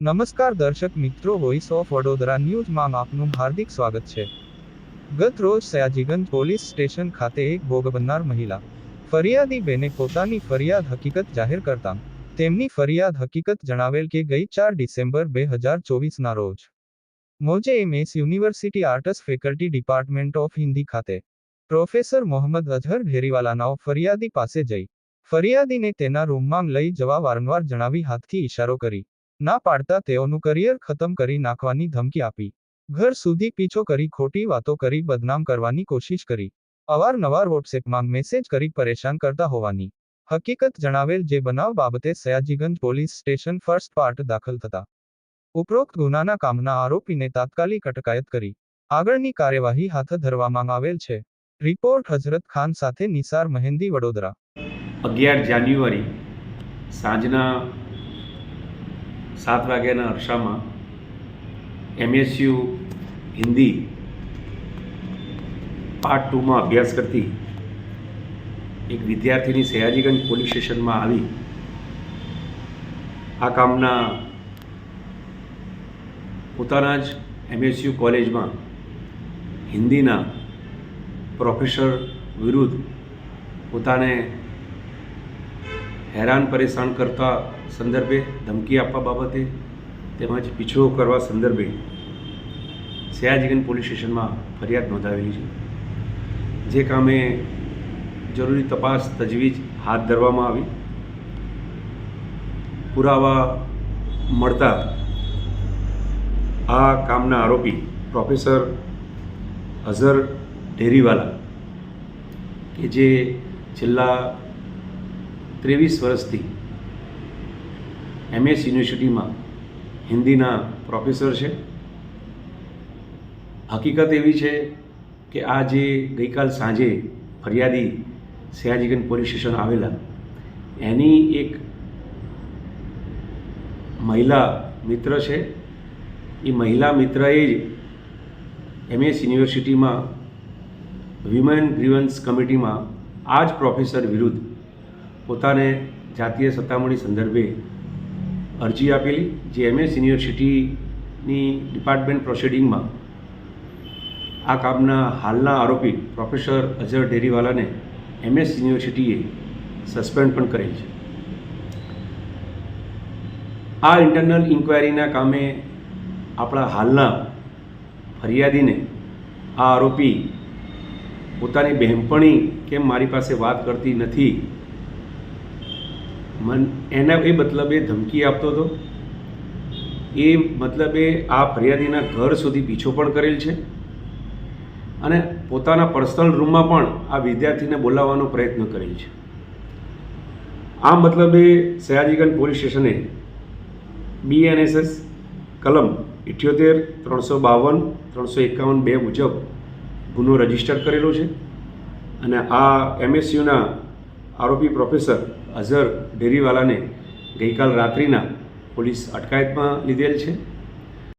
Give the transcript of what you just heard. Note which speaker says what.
Speaker 1: નમસ્કાર દર્શક મિત્રો વોઇસ ઓફ વડોદરા ન્યૂઝમાં આપનું હાર્દિક સ્વાગત છે. ગત રોજ સયાજીગંજ પોલીસ સ્ટેશન ખાતે એક ભોગ બનનાર મહિલા ફરિયાદી બેને પોતાની ફરિયાદ હકીકત જાહેર કરતા તેમની ફરિયાદ હકીકત જણાવેલ કે ગઈ ચાર ડિસેમ્બર બે હજાર ચોવીસના રોજ મોજે MS university arts faculty department of Hindi ખાતે પ્રોફેસર મોહમ્મદ અઝહર ઢેરીવાલાનાઓ ફરિયાદી પાસે જઈ ફરિયાદીને તેના રૂમમાં લઈ જવા વારંવાર જણાવી હાથથી ઇશારો કરી ના પાડતા તેઓનું કરિયર ખતમ કરી નાખવાની ધમકી આપી. ઘર સુધી પીછો કરી ખોટી વાતો કરી બદનામ કરવાની કોશિશ કરી. અવારનવાર વોટ્સએપમાં મેસેજ કરી પરેશાન કરતા હોવાની. હકીકત જણાવેલ જે બનાવ બાબતે Sayajiganj police station first part દાખલ થતા. ઉપરોક્ત ગુનાના કામના આરોપીને તાત્કાલિક અટકાયત કરી. આગળની કાર્યવાહી હાથ ધરવામાં આવેલ છે. રિપોર્ટ હજરત ખાન સાથે નિસાર મહેંદી વડોદરા.
Speaker 2: અગિયાર જાન્યુઆરી સાંજના સાત વાગ્યાના અરસામાં એમએસયુ હિન્દી પાર્ટ ટુમાં અભ્યાસ કરતી એક વિદ્યાર્થીની સયાજીગંજ પોલીસ સ્ટેશનમાં આવી. આ કામના પોતાના જ એમએસયુ કોલેજમાં હિન્દીના પ્રોફેસર વિરુદ્ધ પોતાને હેરાન પરેશાન કરતા સંદર્ભે ધમકી આપવા બાબતે તેમજ પીછો કરવા સંદર્ભે સયાજીગંજ પોલીસ સ્ટેશનમાં ફરિયાદ નોંધાવેલી છે. જે કામે જરૂરી તપાસ તજવીજ હાથ ધરવામાં આવી. પુરાવા મળતા આ કામના આરોપી પ્રોફેસર અઝહર ઢેરીવાલા કે જે છેલ્લા ત્રેવીસ વર્ષથી એમએસ યુનિવર્સિટીમાં હિન્દીના પ્રોફેસર છે. હકીકત એવી છે કે આ જે ગઈકાલ સાંજે ફરિયાદી સયાજીગંજ પોલીસ સ્ટેશન આવેલા, એની એક મહિલા મિત્ર છે. એ મહિલા મિત્રએ જ એમએસ યુનિવર્સિટીમાં વિમેન ગ્રીવન્સ કમિટીમાં આ જ પ્રોફેસર વિરુદ્ધ પોતાને જાતીય સત્તામણી સંદર્ભે અરજી આપેલી, જે એમએસ યુનિવર્સિટીની ડિપાર્ટમેન્ટ પ્રોસિડિંગમાં આ કામના હાલના આરોપી પ્રોફેસર અઝહર ડેરીવાલાને એમએસ યુનિવર્સિટીએ સસ્પેન્ડ પણ કરેલ છે. આ ઇન્ટરનલ ઇન્ક્વાયરીના કામે આપણા હાલના ફરિયાદીને આ આરોપી પોતાની બહેનપણી કેમ મારી પાસે વાત કરતી નથી મન એના એ મતલબે ધમકી આપતો હતો. એ મતલબે આ ફરિયાદીના ઘર સુધી પીછો પણ કરેલ છે. અને પોતાના પર્સનલ રૂમમાં પણ આ વિદ્યાર્થીને બોલાવવાનો પ્રયત્ન કરેલ છે. આ મતલબે સયાજીગંજ પોલીસ સ્ટેશને બીએનએસએસ કલમ ઇઠ્યોતેર, ત્રણસો બાવન, ત્રણસો એકાવન બે મુજબ ગુનો રજિસ્ટર કરેલો છે. અને આ એમએસયુના આરોપી પ્રોફેસર અઝહર ડેરીવાલાને ગઈકાલ રાત્રિના પોલીસ અટકાયતમાં લીધેલ છે.